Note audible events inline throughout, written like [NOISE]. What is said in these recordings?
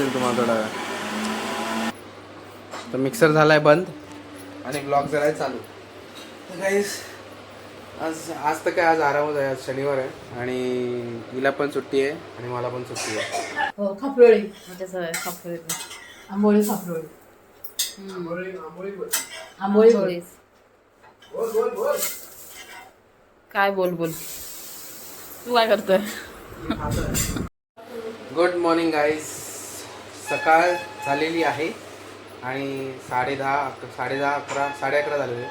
तुम्हाला थोडा वेळ. तर मिक्सर झालाय बंद. आणि ब्लॉग जरा चालू. तर काहीच आज आज तर काय आज आरामच आहे. आज शनिवार आहे. आणि हिला पण सुट्टी आहे आणि मला पण सुट्टी आहे. हो खापरोळी. म्हणजे आंबोळी खापरोळी. आंबोळी बोळी काय बोल बोल? तू काय करतोय? गुड मॉर्निंग गाईज सकाळ झालेली आहे आणि साडे दहा अक- साडे दहा अकरा साडे अकरा झालेले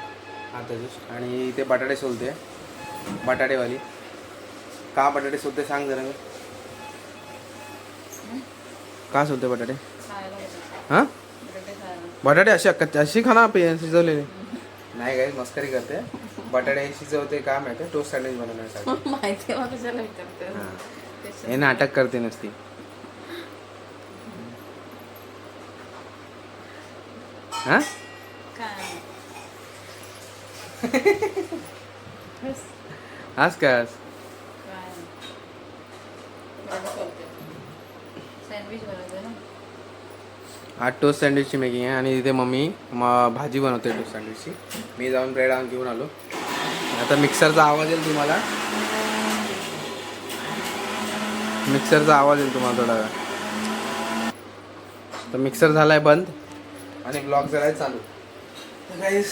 आता जस्ट. आणि इथे बटाटे सोलते. बटाटेवाली. का बटाटे सोलते सांग जरा ग. का सोलते बटाटे? हां? बटाटे अशी अक्का अशी खाना शिजवलेली. नाही गाईज मस्करी करते. बटाटे शिजवते का माहिती? टोस्ट सँडविच बनवण्यासाठी. हां. हे नाटक करते नसती. हां आज काय आज आज टोस्ट सँडविचची मेकिंग आहे आणि इथे मम्मी म भाजी बनवते टोस्ट सँडविचची. मी जाऊन ब्रेड आणून घेऊन आलो. आता मिक्सरचा आवाज येईल तुम्हाला. मिक्सरचा आवाज येईल तुम्हाला थोडा. तर मिक्सर झालाय बंद. आणि ब्लॉग जरा चालू. तर काहीच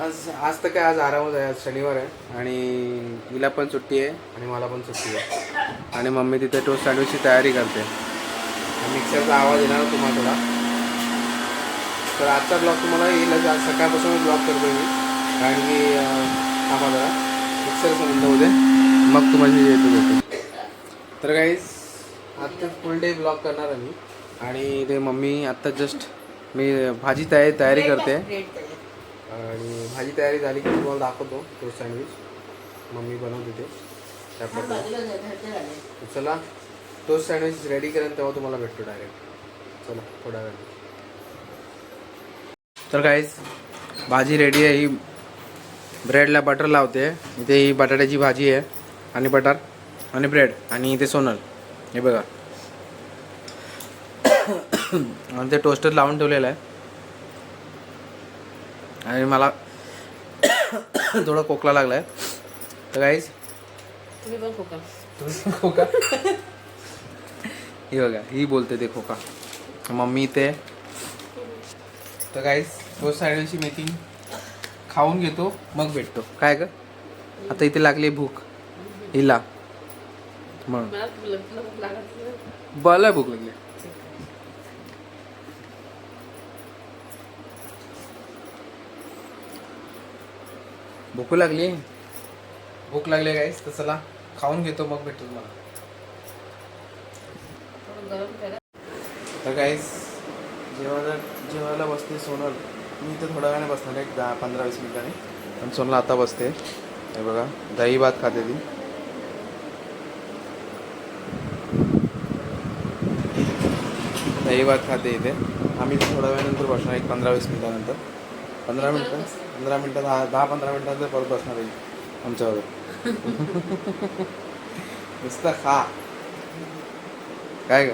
आज आज तर काय आज आरामच आहे आज शनिवार आहे. आणि हिला पण सुट्टी आहे. आणि मला पण सुट्टी आहे. आणि मम्मी तिथे टोस्ट सँडविचची तयारी करते. मिक्सरचा आवाज येणार तुम्हाला थोडा. तर आजचा ब्लॉग तुम्हाला येईल आज. सकाळपासून ब्लॉग करतो मी. कारण की थांबा जरा. मिक्सर समजलं होते मग तुम्हाला येतो भेटू तर काहीच आत्ता फुल डे ब्लॉग करणार आहे मी. आणि ते मम्मी आत्ता जस्ट मी भाजी तयारी तयारी करते. आणि भाजी तयारी झाली की तुम्हाला दाखवतो तो सँडविच मम्मी बनवते ते. त्या चला टोस्ट सँडविच रेडी करेन तेव्हा तुम्हाला भेटतो डायरेक्ट चला थोड्या वेळ तर काहीच भाजी रेडी आहे. ही ब्रेडला बटर लावते. इथे ही बटाट्याची भाजी आहे आणि बटर आणि ब्रेड आणि इथे सोनल. हे बघा. आणि ते टोस्टर लावून ठेवलेलं आहे. आणि मला [COUGHS] थोडा खोकला लागला आहे तर काहीच तुम्ही पण खोका. तुम्ही खोका? ही बघा ही बोलते ते खोका. मम्मी ते तर काहीच रोज सँडविचची मेकिंग खाऊन घेतो मग भेटतो. काय ग? आता इथे लागली भूक. हिला. म्हणून. मला भूक लागली. भूक लागली? भूक लागली गाईस तर चला खाऊन घेतो मग भेटतो तुम्हाला तर गाईस जेवायला जेवायला बसते सोनल. मी तर थोड्या वेळाने बसणार एक दहा पंधरा वीस मिनिटांनी. पण सोनल आता बसते. हे बघा दही भात खाते ती. दही भात खाते इथे. आम्ही थोड्या वेळानंतर बसणार एक पंधरा वीस मिनिटानंतर. पंधरा मिनटं? पंधरा मिनटं दहा दहा पंधरा मिनटानंतर परत बसणार आहे. आमच्यावर [LAUGHS] नुसतं खा. काय ग?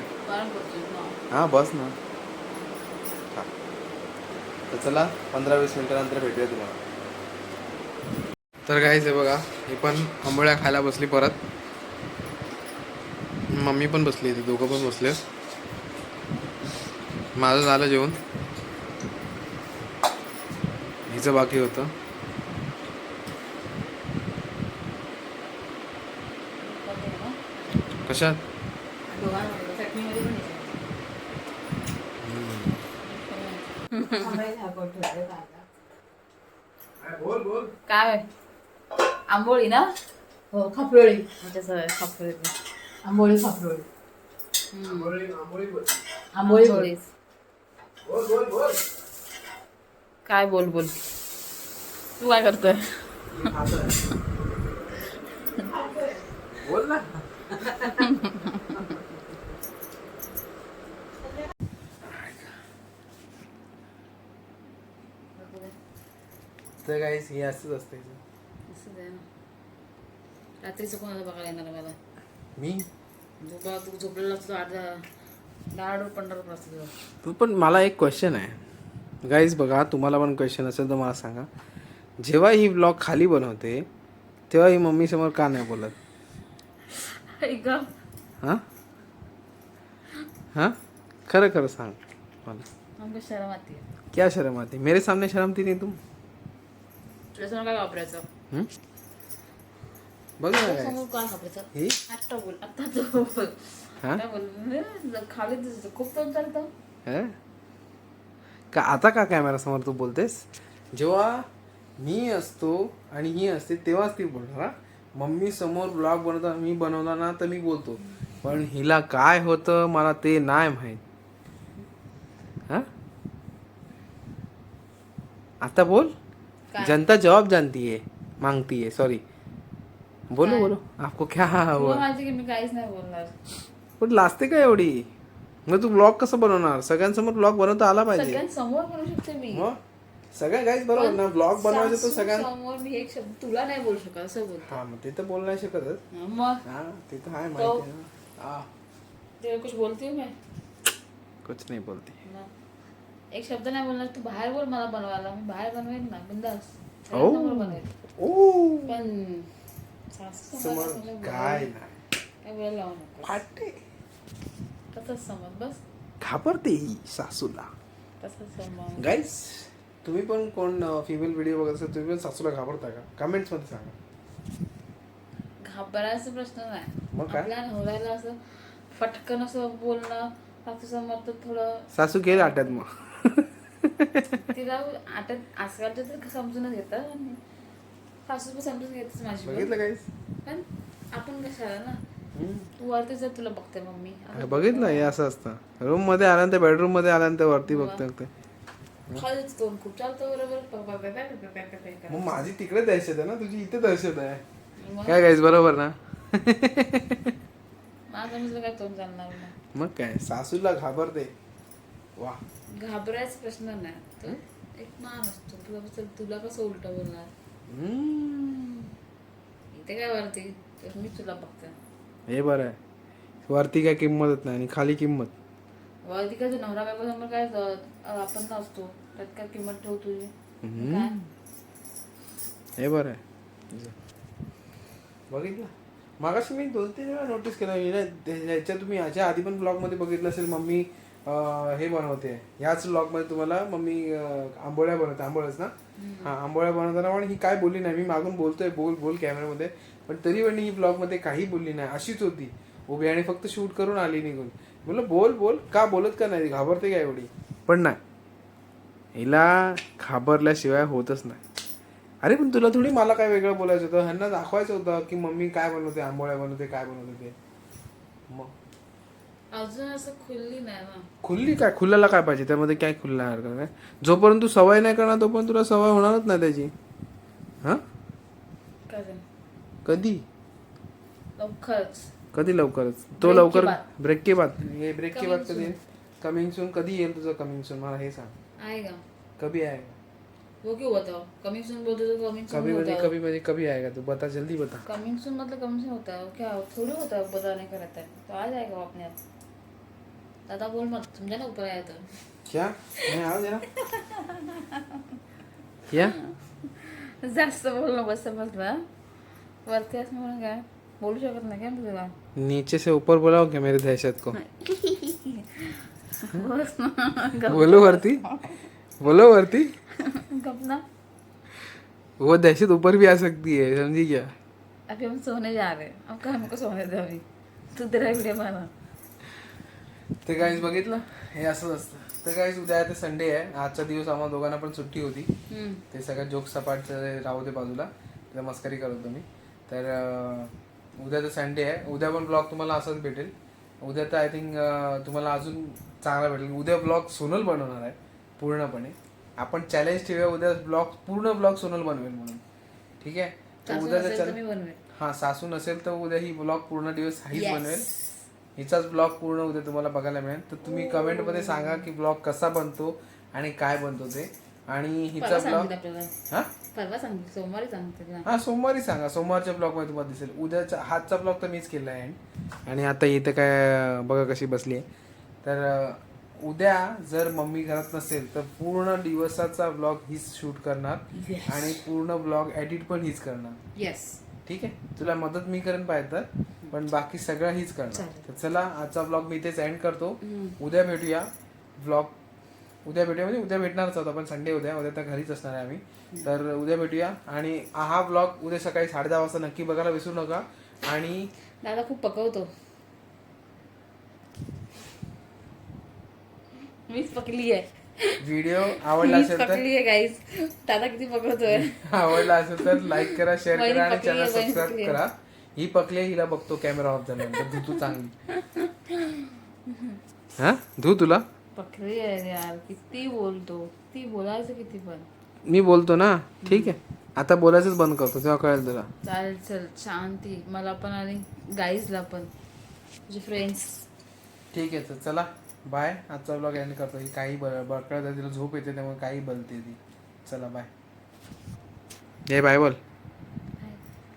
हां बस ना. हा. तर चला पंधरा वीस मिनटानंतर भेटूया तुम्हाला. तर काहीच आहे बघा हे पण आंबोळ्या खायला बसली परत. मम्मी पण बसली इथे दोघं पण बसले. माझं झालं जेवण हिचं बाकी होतं कमी आहे ना कशात दोघांमध्ये चटणीमध्ये पण येते. आंबोळी खापरोळी ठेवते कांदा. काय? आंबोळी ना? हो खापरोळी. म्हणजे सवय खापरे आंबोळी खापरोळी. आंबोळी बोळी काय बोल बोल. तू काय करतोय? बोल ना. तर काहीच हे असंच असतं हिचं. रात्रीचं कोणाला बघायला येणार मला? मी? तू झोपलेला असतो आठ तू पण मला एक क्वेश्चन आहे. गाईज बघा तुम्हाला पण क्वेश्चन असेल तर मला सांगा. जेव्हा ही ब्लॉग खाली बनवते तेव्हा ही मम्मी समोर का नाही बोलत? हां? हां? खरं खरं सांग. मला आमच्या शरम आती क्या शर्म आती? मेरे सामने शर्म थी नहीं तुम? काय वापरायचं? बघ ना खाली खूप चालतं? का आता का कॅमेरा समोर तू बोलतेस? जेव्हा मी असतो आणि ही असते तेव्हाच ती बोलणार हा? मम्मी समोर ब्लॉग बनवता मी बनवताना तर मी बोलतो पण हिला काय होतं मला ते नाही माहीत. हा? आता बोल? जनता जवाब जानती है मांगती है सॉरी बोलो? बोलो आपको क्या मी काहीच नाही बोलणार. पण लाजते का एवढी? मग तू ब्लॉग कसं बनवणार? सगळ्यांसमोर ब्लॉग बनवता आला पाहिजे. सगळ्यांसमोर शकते मी. मग? सगळ्या गाईज बरोबर ना? ब्लॉग बनवायचं तर समोर मी एक शब्द तुला नाही बोलू शकत असं बोल हा मग ते तर बोल नाही शकतच. मग? हा ते तर आहे माहिती आहे ना. हा. ते कुछ बोलती हूँ मैं? कुछ नाही बोलते. ना. एक शब्द नाही बोलणार तू बाहेर बोल मला बनवायला. मी बाहेर बनवेन ना बिंदास. ओ. बनवेन. ओ. पण सासू समोर काय नाही. काय बोलायला लावू नको फाटे. तसंच समज बस. घाबरते ही सासूला. तसंच समज. गाईज तुम्ही पण कोण फिमेल व्हिडिओ बघत असेल तुम्ही पण सासूला घाबरता का? कमेंट्समध्ये सांगा. घाबरायचा प्रश्न नाही. मग काय? आपल्या नवऱ्याला असं पटकन असं बोलणं सासू समोर तर थोडं सासू गेल आट्यात मग. तिला आता आजकालच्या तर समजूनच घेतात आणि सासू पण समजून घेतच माझी पण. बघितलं गाईज पण आपण कशाला ना? तू वरती जा तुला बघते मम्मी. बघितलं हे असं असतं. रूममध्ये आल्यानंतर बेडरूममध्ये आल्यानंतर वरती बघते बघते. खूप चालतो बरोबर. मग माझी तिकडे दहशत आहे ना तुझी इथे दहशत आहे. काय गाईस बरोबर ना? माझं म्हणजे काय तोंड चालणार मग काय? सासूला घाबरते. वा. घाबरायच प्रश्न नाही. तो एक मान तुला तुला कसं उलट बोलणार? इथे काय वरती? मी तुला बघते. हे बरं आहे. वरती काय किंमतच नाही आणि खाली किंमत. वरती काय तो नवरा बायको समोर काय आपण नसतो. त्यात काय किंमत ठेव तुझी? हम्म. काय? हे बरं आहे. बघितलं? मागाशी मी दोन तीन वेळा नोटीस केलं. मी ना ते- ह्याच्या तुम्ही ह्याच्या आधी पण ब्लॉगमध्ये बघितलं असेल मम्मी अं, हे बनवते. ह्याच ब्लॉगमध्ये तुम्हाला मम्मी अं, आंबोळ्या बनवते. आंबोळ्याच ना? हा आंबोळ्या बनवताना पण ही काय बोलली नाही. मी मागून बोलतोय. बोल बोल कॅमेऱ्यामध्ये पण तरी पण ही ब्लॉगमध्ये काही बोलली नाही. अशीच होती. उभी आणि फक्त शूट करून आली निघून. बोललो बोल बोल. का बोलत का नाही? घाबरते का एवढी? पण नाही. हिला घाबरल्याशिवाय होतच नाही. अरे पण तुला थोडी मला काय वेगळं बोलायचं होतं? ह्यांना दाखवायचं होतं की मम्मी काय बनवते आंबोळ्या बनवते काय बनवते? ते मग? अजून असं खुलली नाही ना. खुल्ली काय? खुल्याला काय पाहिजे? त्यामध्ये काय खुल्ला हरकत काय जोपर्यंत तू सवय नाही करणार तोपर्यंत तुला सवय होणारच नाही त्याची. हा? कधी? लवकरच. कधी लवकरच? तो Break लवकर बाद. ब्रेक के बाद. हे ब्रेक के Coming बाद कधी कमिंग सून कधी येईल तुझं कमिंग सून मला हे सांग. आएगा कभी आहे? वो क्यों बताओ कमिंग सून बोलते तो कमिंग सून कभी म्हणजे होता. है कभी म्हणजे कभी आएगा तू? बता जल्दी बता. कमिंग सून मतलब कम से होता. है वो क्या थोड़ी होता है बताने का रहता है तो आ जाएगा वो अपने आप दादा बोल मत समझा ना ऊपर आया तो. क्या? मैं आओ जरा क्या जास्त बोल नको समजलं वरती काय? बोलू शकत नाही काय मी तुला? नीचे से ऊपर बुलाओ क्या मेरे दहशत को? बोलो वरती. बोलो वरती. गप ना. वो दहशत ऊपर भी आ सकती है समझी क्या? अभी हम सोने जा रहे हैं। अब कहाँ हमको सोने दे अभी? तू तेरा वीडियो बना। ते काहीच बघितलं? हे असंच असतं. तर काहीच उद्या ते संडे आहे. आजचा दिवस आम्हाला दोघांना पण सुट्टी होती. ते सगळं जोक सपाट राहू दे बाजूला. तर मस्करी करत तुम्ही तर उद्या तर संडे आहे. उद्या पण ब्लॉग तुम्हाला असंच भेटेल. उद्या तर आय थिंक तुम्हाला अजून चांगला भेटेल. उद्या ब्लॉग सोनल बनवणार आहे पूर्णपणे. आपण चॅलेंज ठेवूया उद्या ब्लॉग पूर्ण ब्लॉग सोनल बनवेल म्हणून. ठीक आहे? तर बनवेन हा सासू नसेल तर उद्या ही ब्लॉग पूर्ण दिवस हीच. बनवेल. हिचाच ब्लॉग पूर्ण उद्या तुम्हाला बघायला मिळेल. तर तुम्ही कमेंटमध्ये सांगा की ब्लॉग कसा बनतो आणि काय बनतो ते. आणि हिचा ब्लॉग हा? परवा सांगितलं सोमवारी ना हा सोमवारी सांगा. सोमवारच्या ब्लॉगमध्ये तुम्हाला दिसेल. उद्याचा हातचा ब्लॉग तर मीच केला आहे. आणि आता इथे काय बघा कशी बसली आहे. तर उद्या जर मम्मी घरात नसेल तर पूर्ण दिवसाचा ब्लॉग हीच शूट करणार. आणि पूर्ण ब्लॉग एडिट पण हीच करणार. येस ठीक आहे? तुला मदत मी करेन पाहिजे तर पण बाकी सगळं हीच करणार. तर चला आजचा ब्लॉग मी इथेच एंड करतो. उद्या भेटूया. ब्लॉग उद्या भेटूया. म्हणजे उद्या भेटणारच आहोत आपण संडे उद्या उद्या तर घरीच असणार आहे आम्ही. तर उद्या भेटूया. आणि हा ब्लॉग उद्या सकाळी साडे दहा वाजता नक्की बघायला विसरू नका. आणि दादा खूप पकवतो. मीच पकली आहे व्हिडिओ आवडला असेल तर गाईज दादा किती पकवतोय. आवडला असेल तर लाईक करा शेअर करा आणि चॅनल सबस्क्राईब. करा. ही पकली हिला बघतो कॅमेरा ऑफ झाल्यानंतर. धू तू चांगली. [LAUGHS] हा? धू तुला? पकली आहे यार किती बोलतो किती बोलायचं किती पण. मी बोलतो ना? ठीक आहे. आता बोलायचंच बंद करतो तेव्हा कळेल तुला. चालेल चल शांती. मला पण आणि गाईजला पण. तुझे फ्रेंड्स ठीक आहे तर चला. बाय आजचा ब्लॉग एंड करतो. ही काही बळकळत आहे तिला झोप येते त्यामुळे काही बोलते ती. चला बाय हे बाय बोल.